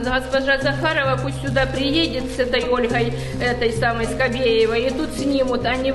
Госпожа Захарова пусть сюда приедет с этой Ольгой, этой самой Скобеевой, и тут снимут. Они,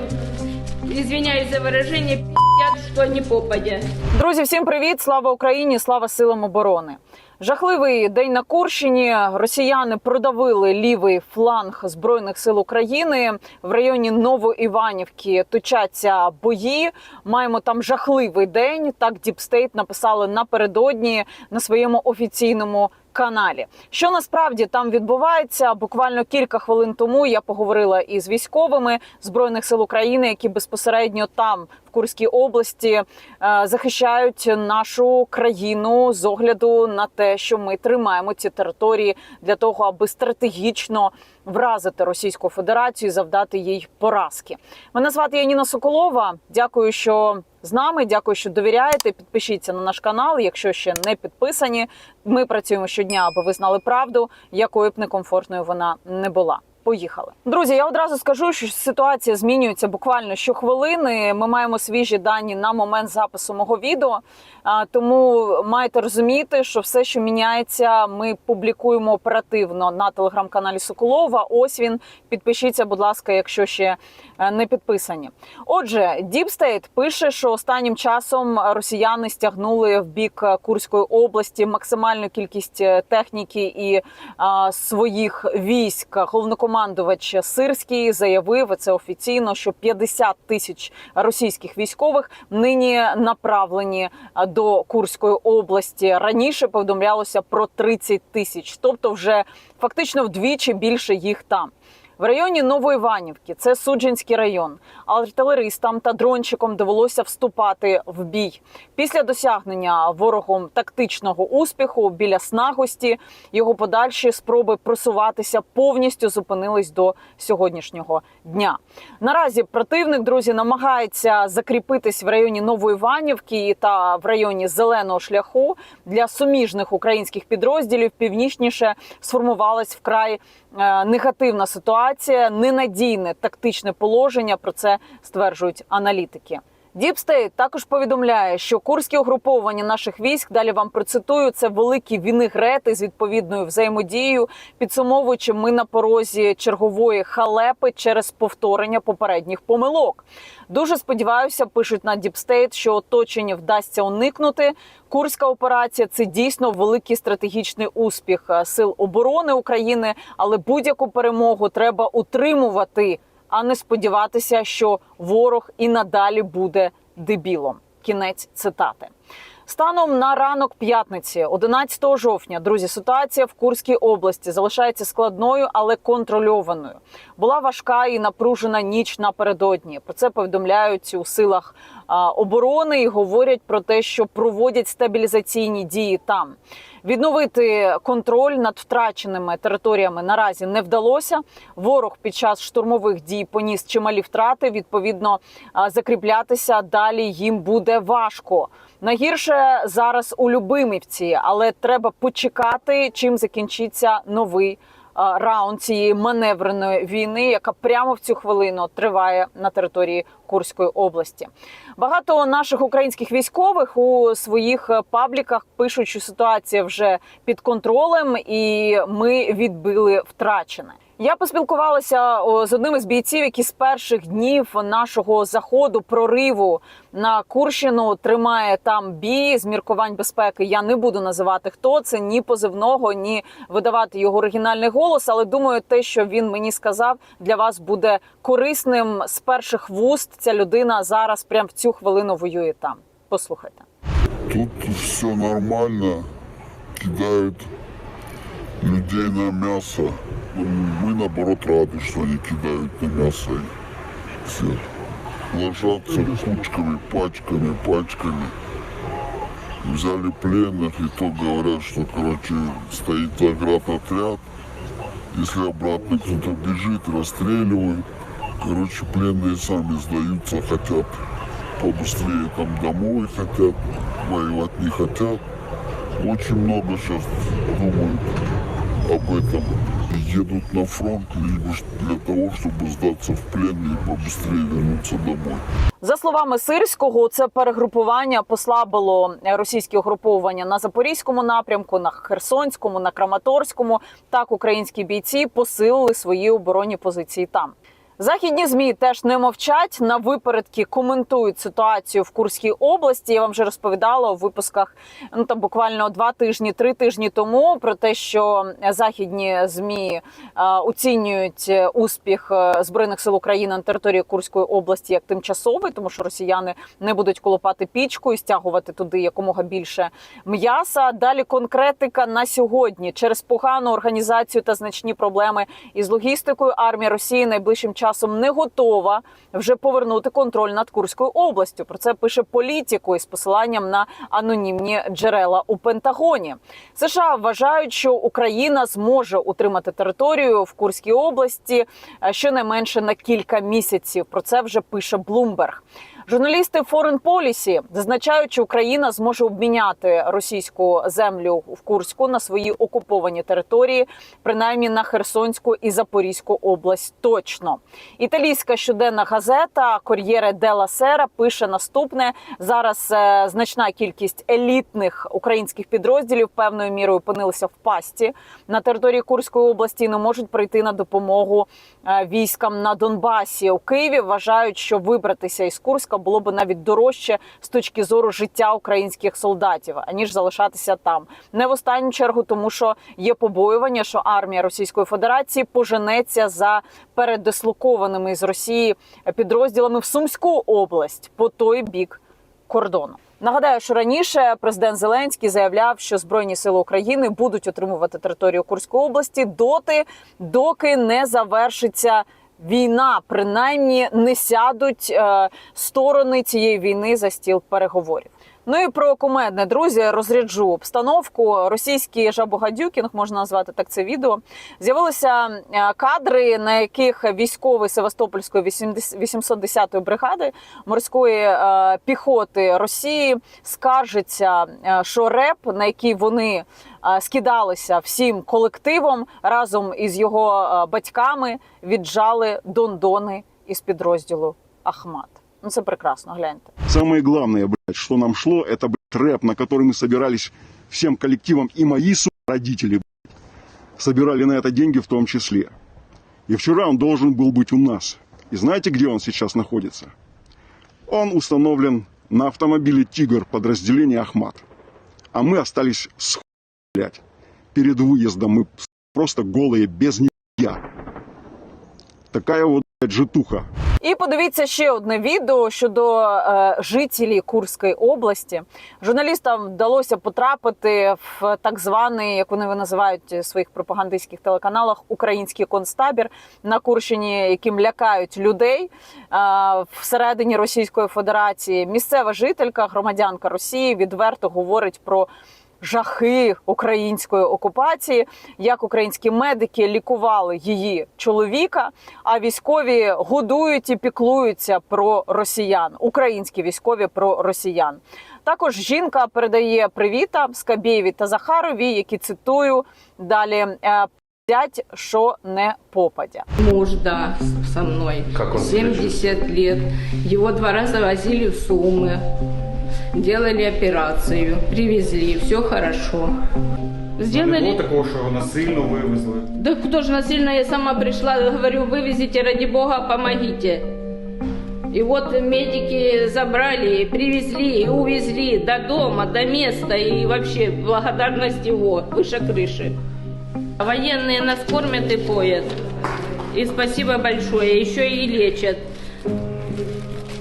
извиняюсь за выражение, пи***ят, что не попадя. Друзі, всім привіт! Слава Україні! Слава силам оборони! Жахливий день на Курщині. Росіяни продавили лівий фланг збройних сил України в районі Новоіванівки. Точаться бої. Маємо там жахливий день. Так Діпстейт написали напередодні на своєму офіційному каналі. Що насправді там відбувається? Буквально кілька хвилин тому я поговорила із військовими збройних сил України, які безпосередньо там в Курській області е, захищають нашу країну з огляду на те, що ми тримаємо ці території для того, аби стратегічно вразити Російську Федерацію, завдати їй поразки. Мене звати Яніна Соколова. Дякую, що з нами. Дякую, що довіряєте. Підпишіться на наш канал, якщо ще не підписані. Ми працюємо щодня, аби ви знали правду, якою б некомфортною вона не була. Поїхали, друзі. Я одразу скажу, що ситуація змінюється буквально щохвилини. Ми маємо свіжі дані на момент запису мого відео. Тому маєте розуміти, що все, що міняється, ми публікуємо оперативно на телеграм-каналі Соколова. Ось він. Підпишіться, будь ласка, якщо ще не підписані. Отже, Діпстейт пише, що останнім часом росіяни стягнули в бік Курської області максимальну кількість е, техніки і а, своїх військ. Головнокомандувач Сирський заявив це офіційно, що 50 тисяч російських військових нині направлені до Курської області. Раніше повідомлялося про 30 тисяч, тобто вже фактично вдвічі більше їх там. В районі Новоіванівки, це Суджинський район, артилеристам та дрончикам довелося вступати в бій. Після досягнення ворогом тактичного успіху біля снагості його подальші спроби просуватися повністю зупинились до сьогоднішнього дня. Наразі противник, друзі, намагається закріпитись в районі Новоіванівки та в районі зеленого шляху для суміжних українських підрозділів. Північніше сформувалась вкрай е, негативна ситуація, ненадійне тактичне положення. Про це стверджують аналітики. Діпстейт також повідомляє, що курські угруповання наших військ далі вам процитую це великі вінегрети з відповідною взаємодією. Підсумовуючи, ми на порозі чергової халепи через повторення попередніх помилок. Дуже сподіваюся, пишуть на Діпстейт, що оточення вдасться уникнути. Курська операція це дійсно великий стратегічний успіх е, сил оборони України, але будь-яку перемогу треба утримувати а не сподіватися, що ворог і надалі буде дебілом. Кінець цитати. Станом на ранок п'ятниці, 11 жовтня, друзі, ситуація в Курській області залишається складною, але контрольованою. Була важка і напружена ніч напередодні. Про це повідомляють у силах оборони і говорять про те, що проводять стабілізаційні дії там. Відновити контроль над втраченими територіями наразі не вдалося. Ворог під час штурмових дій поніс чималі втрати. Відповідно, закріплятися далі їм буде важко. Найгірше зараз у Любимівці, але треба почекати, чим закінчиться новий а, раунд цієї маневреної війни, яка прямо в цю хвилину триває на території Курської області. Багато наших українських військових у своїх пабліках пишуть, що ситуація вже під контролем, і ми відбили втрачене. Я поспілкувалася з одним із бійців, які з перших днів нашого заходу прориву на Курщину тримає там бій з міркувань безпеки. Я не буду називати хто це ні позивного, ні видавати його оригінальний голос. Але думаю, те, що він мені сказав, для вас буде корисним з перших вуст. Ця людина зараз прямо в цю хвилину воює там. Послухайте. Тут все нормально, кидают людей на мясо. Наоборот рады, что они кидают на мясо. Все ложатся кучками, пачками, пачками. Взяли пленных, и то говорят, что, короче, стоит заградотряд. Если обратно кто-то бежит, расстреливают. Короче, пленные сами сдаются, хотят побыстрее там домой, хотят воевать не хотят. Очень много сейчас думают об этом. едут на фронт либо ж для того, чтобы сдаться в плен и побыстрее вернуться домой. За словами Сирського, це перегрупування послабило російські угруповання на запорізькому напрямку, на Херсонському, на Краматорському. Так українські бійці посилили свої оборонні позиції там. Західні змі теж не мовчать на випередки коментують ситуацію в Курській області. Я вам вже розповідала у випусках ну там буквально два тижні, три тижні тому про те, що західні змі е, оцінюють е, успіх е, збройних сил України на території Курської області як тимчасовий, тому що росіяни не будуть колопати пічку і стягувати туди якомога більше м'яса. Далі конкретика на сьогодні через погану організацію та значні проблеми із логістикою. Армія Росії найближчим часом не готова вже повернути контроль над Курською областю. Про це пише політику із посиланням на анонімні джерела у Пентагоні. США вважають, що Україна зможе утримати територію в Курській області е, щонайменше на кілька місяців. Про це вже пише Блумберг. Журналісти Foreign Policy зазначають, що Україна зможе обміняти російську землю в Курську на свої окуповані території, принаймні на Херсонську і Запорізьку область. Точно італійська щоденна газета Кор'єре Дела Сера пише наступне: зараз е, значна кількість елітних українських підрозділів певною мірою опинилися в пасті на території Курської області і не можуть прийти на допомогу е, військам на Донбасі. У Києві вважають, що вибратися із Курська було б навіть дорожче з точки зору життя українських солдатів, аніж залишатися там. Не в останню чергу, тому що є побоювання, що армія Російської Федерації поженеться за передислокованими з Росії підрозділами в Сумську область по той бік кордону. Нагадаю, що раніше президент Зеленський заявляв, що збройні сили України будуть отримувати територію Курської області доти, доки не завершиться. Війна принаймні не сядуть е, сторони цієї війни за стіл переговорів. Ну і про кумедне друзі розряджу обстановку. Російський жабогадюкінг можна назвати так це відео. З'явилися е, кадри, на яких військовий Севастопольської 80 810-ї бригади морської е, піхоти Росії скаржиться, що реп, на який вони скидалися всім колективом разом із його е, батьками, віджали дондони із підрозділу Ахмат. Ну це прекрасно. Гляньте. Самое главное, блядь, что нам шло, это, блядь, рэп, на который мы собирались всем коллективом, и мои, сука, родители, блядь, собирали на это деньги в том числе. И вчера он должен был быть у нас. И знаете, где он сейчас находится? Он установлен на автомобиле «Тигр» подразделения «Ахмат». А мы остались с хуй, блядь. Перед выездом мы сука, просто голые, без нихуя. Такая вот, блядь, житуха. І подивіться ще одне відео щодо е, жителів Курської області. Журналістам вдалося потрапити в так званий, як вони його називають в своїх пропагандистських телеканалах, український концтабір на Курщині, яким лякають людей е, всередині Російської Федерації. Місцева жителька, громадянка Росії, відверто говорить про. Жахи української окупації, як українські медики лікували її чоловіка, а військові годують і піклуються про росіян. Українські військові про росіян. Також жінка передає привіта Скабєєві та Захарові, які цитую далі. е, «П'ять, що не попадя. Муж, да, со мной. Как он 70 лет. Его два раза возили в Сумы. Делали операцию. Привезли. Все хорошо. Не Сделали... було такого, що насильно вивезли. Да кто же насильно, я сама пришла, говорю, вывезите, ради бога, помогите. И вот медики забрали, привезли и увезли до дома, до места, и вообще благодарность его выше крыши. Военные нас кормят и поят. И спасибо большое, еще и лечат.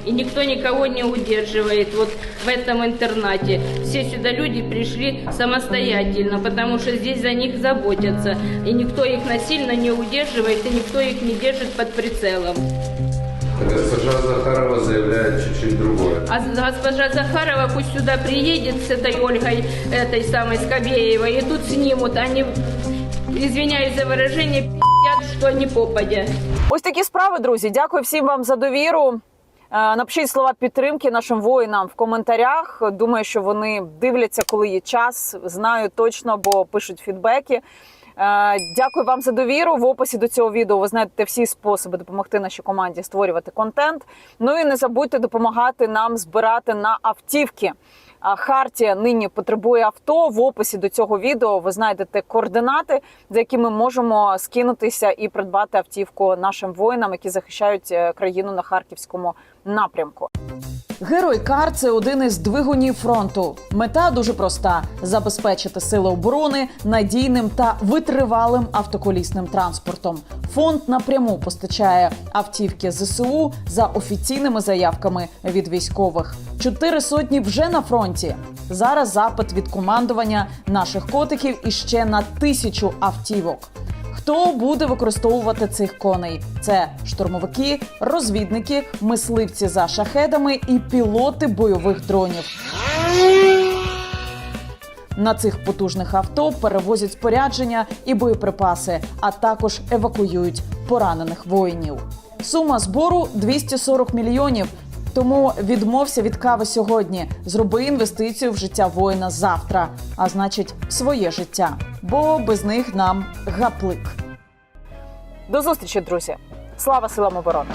И никто никого не удерживает вот в этом интернате. Все сюда люди пришли самостоятельно, потому что здесь за них заботятся. И никто их насильно не удерживает, и никто их не держит под прицелом. Госпожа Захарова заявляет чуть-чуть другое. А госпожа Захарова пусть сюда приедет с этой Ольгой, этой самой Скобеевой, и тут снимут. Они, извиняюсь за выражение, пи***ят, что не попадя. Ось такі справи, друзі. Дякую всім вам за довіру. Е, Напишіть слова підтримки нашим воїнам в коментарях. Думаю, що вони дивляться, коли є час. Знаю точно, бо пишуть фідбеки. Е, Дякую вам за довіру. В описі до цього відео ви знайдете всі способи допомогти нашій команді створювати контент. Ну і не забудьте допомагати нам збирати на автівки. Хартія нині потребує авто. В описі до цього відео ви знайдете координати, за якими можемо скинутися і придбати автівку нашим воїнам, які захищають е, країну на харківському напрямку. Герой Кар це один із двигунів фронту. Мета дуже проста: забезпечити сили оборони надійним та витривалим автоколісним транспортом. Фонд напряму постачає автівки ЗСУ за офіційними заявками від військових. Чотири сотні вже на фронті. Зараз запит від командування наших котиків іще на тисячу автівок. Хто буде використовувати цих коней? Це штурмовики, розвідники, мисливці за шахедами і пілоти бойових дронів. На цих потужних авто перевозять спорядження і боєприпаси, а також евакуюють поранених воїнів. Сума збору 240 мільйонів. Тому відмовся від кави сьогодні. Зроби інвестицію в життя воїна завтра, а значить, своє життя. Бо без них нам гаплик. До зустрічі, друзі! Слава силам оборони!